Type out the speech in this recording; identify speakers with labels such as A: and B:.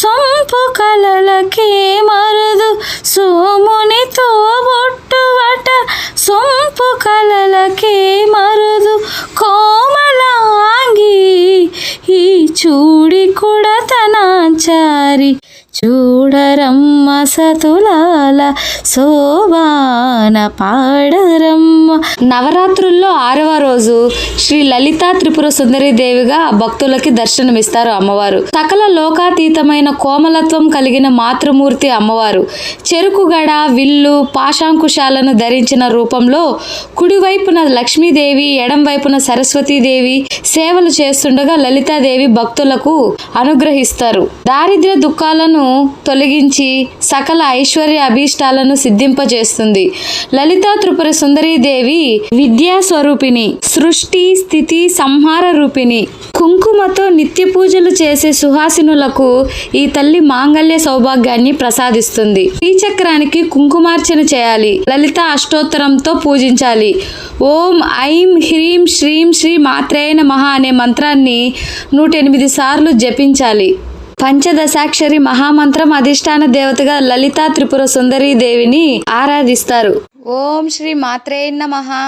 A: సొంపు కలలకే మరుదు. సోమునితో బొట్టువట సొంపు కలలకే మరుదు. కోమలాంగి ఈ చూడి కుడతనాచారి. చూడరమ్మ సతులాల సోవాన పాడరమ్మ. నవరాత్రుల్లో ఆరవ రోజు శ్రీ లలితా త్రిపుర సుందరి దేవిగా భక్తులకి దర్శనమిస్తారు అమ్మవారు. సకల లోకాతీతమైన కోమలత్వం కలిగిన మాతృమూర్తి అమ్మవారు. చెరుకుగడ విల్లు పాశాంకుశాలను ధరించిన రూపంలో కుడివైపున లక్ష్మీదేవి ఎడం వైపున సరస్వతీదేవి సేవలు చేస్తుండగా లలితాదేవి భక్తులకు అనుగ్రహిస్తారు. దారిద్ర్య దుఃఖాలను తొలగించి సకల ఐశ్వర్య అభీష్టాలను సిద్ధింపజేస్తుంది. లలితా త్రిపుర సుందరీదేవి విద్యా స్వరూపిణి సృష్టి స్థితి సంహార రూపిణి. కుంకుమతో నిత్య పూజలు చేసే సుహాసినులకు ఈ తల్లి మాంగళ్య సౌభాగ్యాన్ని ప్రసాదిస్తుంది. శ్రీచక్రానికి చక్రానికి కుంకుమార్చన చేయాలి. లలిత అష్టోత్తరంతో పూజించాలి. ఓం ఐం హ్రీం శ్రీం శ్రీ మాత్రేయన మహా అనే మంత్రాన్ని నూట ఎనిమిది సార్లు జపించాలి. పంచదశాక్షరి మహామంత్రం అధిష్టాన దేవతగా లలితా త్రిపుర సుందరీ దేవిని ఆరాధిస్తారు. ఓం శ్రీ మాత్రేయ మహా